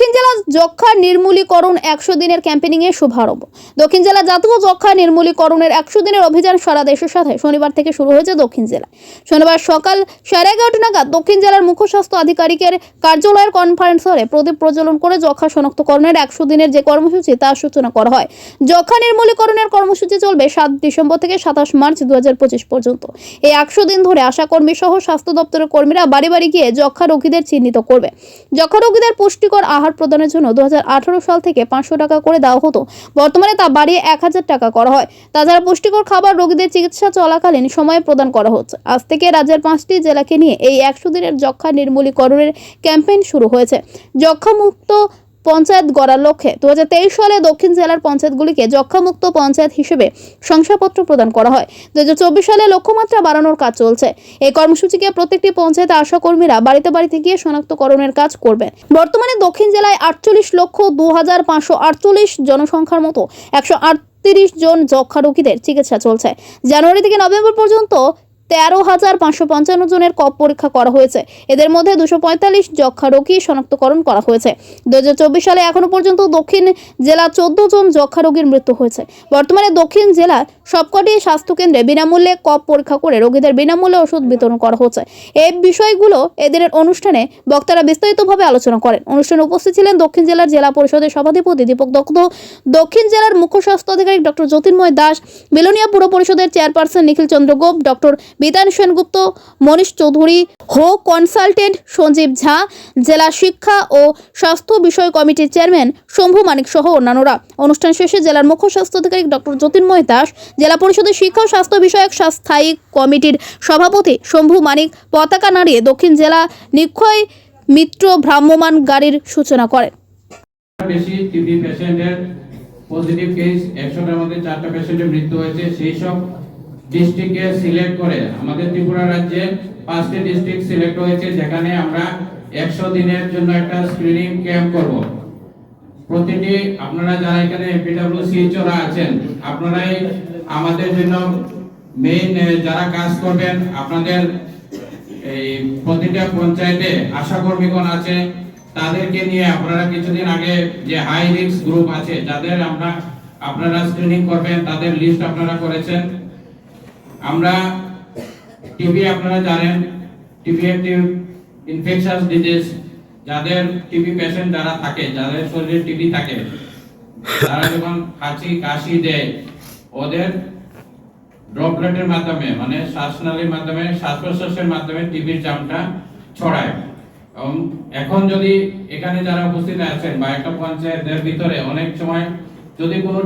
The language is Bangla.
দক্ষিণ জেলা যক্ষা নির্মূলীকরণ একশো দিনের ক্যাম্পেনিং এর শুভারম্ভ। দক্ষিণ জেলা জাতীয় যক্ষা নির্মূলীকরণের একশো দিনের অভিযান সারা দেশের সাথে শনিবার থেকে শুরু হয়েছে দক্ষিণ জেলায়। শনিবার সকাল সাড়ে এগারোটা নাগাদ দক্ষিণ জেলার মুখ্য স্বাস্থ্য আধিকারিকের কার্যালয়ের কনফারেন্স হলে প্রদীপ প্রজ্বলন করে যক্ষা শনাক্তকরণের একশো দিনের যে কর্মসূচি তার সূচনা করা হয়। যক্ষা নির্মূলীকরণের কর্মসূচি চলবে সাত ডিসেম্বর থেকে সাতাশ মার্চ দু হাজার পঁচিশ পর্যন্ত। এই একশো দিন ধরে আশাকর্মী সহ স্বাস্থ্য দপ্তরের কর্মীরা বাড়ি বাড়ি গিয়ে যক্ষা রোগীদের চিহ্নিত করবে। যক্ষা রোগীদের পুষ্টিকর আহার প্রদানের জন্য দু হাজার আঠারো সাল থেকে পাঁচশো টাকা করে দেওয়া হতো। বর্তমানে তা বাড়িয়ে এক হাজার টাকা করা হয়। তাছাড়া পুষ্টিকর খাবার রোগীদের চিকিৎসা চলাকালীন সময়ে প্রদান করা হচ্ছে। আজ থেকে রাজ্যের পাঁচটি জেলাকে নিয়ে এই একশো দিনের যক্ষা নির্মূলীকরণের ক্যাম্পেইন শুরু হয়েছে। যক্ষামুক্ত পঞ্চায়েত গড়ার লক্ষ্যে দু হাজার তেইশ সালে দক্ষিণ জেলার পঞ্চায়েতগুলিকে যক্ষামুক্ত পঞ্চায়েত হিসেবে শংসাপত্র প্রদান করা হয়। দু হাজার চব্বিশ সালে লক্ষ্যমাত্রা বাড়ানোর কাজ চলছে। এই কর্মসূচিকে প্রত্যেকটি পঞ্চায়েত আশাকর্মীরা বাড়িতে বাড়িতে গিয়ে শনাক্তকরণের কাজ করবেন। বর্তমানে দক্ষিণ জেলায় আটচল্লিশ লক্ষ দু হাজার পাঁচশো আটচল্লিশ জনসংখ্যার মতো একশো আটত্রিশ জন যক্ষা রোগীদের চিকিৎসা চলছে। জানুয়ারি থেকে নভেম্বর পর্যন্ত তেরো হাজার পাঁচশো পঞ্চান্ন জনের কপ পরীক্ষা করা হয়েছে। এদের মধ্যে দুশো পঁয়তাল্লিশ যক্ষা রোগী শনাক্তকরণ করা হয়েছে। দু হাজার চব্বিশ সালে এখনও পর্যন্ত দক্ষিণ জেলা চোদ্দ জন যক্ষা রোগীর মৃত্যু হয়েছে। বর্তমানে দক্ষিণ জেলার সবকটি স্বাস্থ্যকেন্দ্রে বিনামূল্যে কপ পরীক্ষা করে রোগীদের বিনামূল্যে ওষুধ বিতরণ করা হচ্ছে। এই বিষয়গুলো এদের অনুষ্ঠানে বক্তারা বিস্তারিতভাবে আলোচনা করেন। অনুষ্ঠানে উপস্থিত ছিলেন দক্ষিণ জেলার জেলা পরিষদের সভাধিপতি দীপক দত্ত, দক্ষিণ জেলার মুখ্য স্বাস্থ্য আধিকারিক ডক্টর জ্যোতির্ময় দাস, বিলোনিয়া পুর পরিষদের চেয়ারপারসন নিখিল চন্দ্র গোপ, ডক্টর বিতান সেনগুপ্ত, মনীষ চৌধুরী, হো কনসালটেন্ট সঞ্জীব ঝা, জেলা শিক্ষা ও স্বাস্থ্য বিষয় কমিটির চেয়ারম্যান শম্ভু মানিক সহ অন্যান্যরা। অনুষ্ঠান শেষে জেলার মুখ্য স্বাস্থ্য আধিকারিক ডক্টর জ্যোতির্ময় দাস, জেলা পরিষদের শিক্ষা ও স্বাস্থ্য বিষয়ক স্থায়ী কমিটির সভাপতি শম্ভু মানিক পতাকা নাড়িয়ে দক্ষিণ জেলা নিক্ষয় মিত্র ভ্রাম্যমাণ গাড়ির সূচনা করেন। বেশি টিবি পেশেন্টের পজিটিভ কেস একশোটার মধ্যে চারটা পেশেন্টের মৃত্যু হয়েছে। সেই সব ডিস্ট্রিক্টকে সিলেক্ট করে, আমাদের ত্রিপুরা রাজ্যে পাঁচটি ডিস্ট্রিক্ট সিলেক্ট হয়েছে, যেখানে আমরা একশো দিনের জন্য একটা স্ক্রিনিং ক্যাম্প করব। প্রতিটি, আপনারা যারা এখানে এপিডব্লিউসিএইচওরা আছেন, আপনারাই আমাদের জন্য মেইন যারা কাজ করবেন, আপনাদের এই প্রতিটা পঞ্চায়েতে আশাকর্মীগণ আছে, তাদেরকে নিয়ে আপনারা কিছুদিন আগে যে হাই রিস্ক গ্রুপ আছে, যাদের আমরা, আপনারা স্ক্রিনিং করবেন, তাদের লিস্ট আপনারা করেছেন। আমরা টিবি আপনারা জানেন টিবি একটি ইনফেকশাস ডিজিজ যাদের টিবি পেশেন্ট যারা থাকে, যাদের শরীরে টিবি থাকে, তারা যখন হাঁচি কাশি দেয়, ওদের ড্রপলেটের মাধ্যমে মানে শ্বাসনালীর মাধ্যমে শ্বাস প্রশ্বাসের মাধ্যমে টিবির জামটা ছড়ায়। এবং এখন যদি এখানে যারা উপস্থিত আছেন বা একটা পঞ্চায়েতের ভিতরে, অনেক সময় যদি কোনো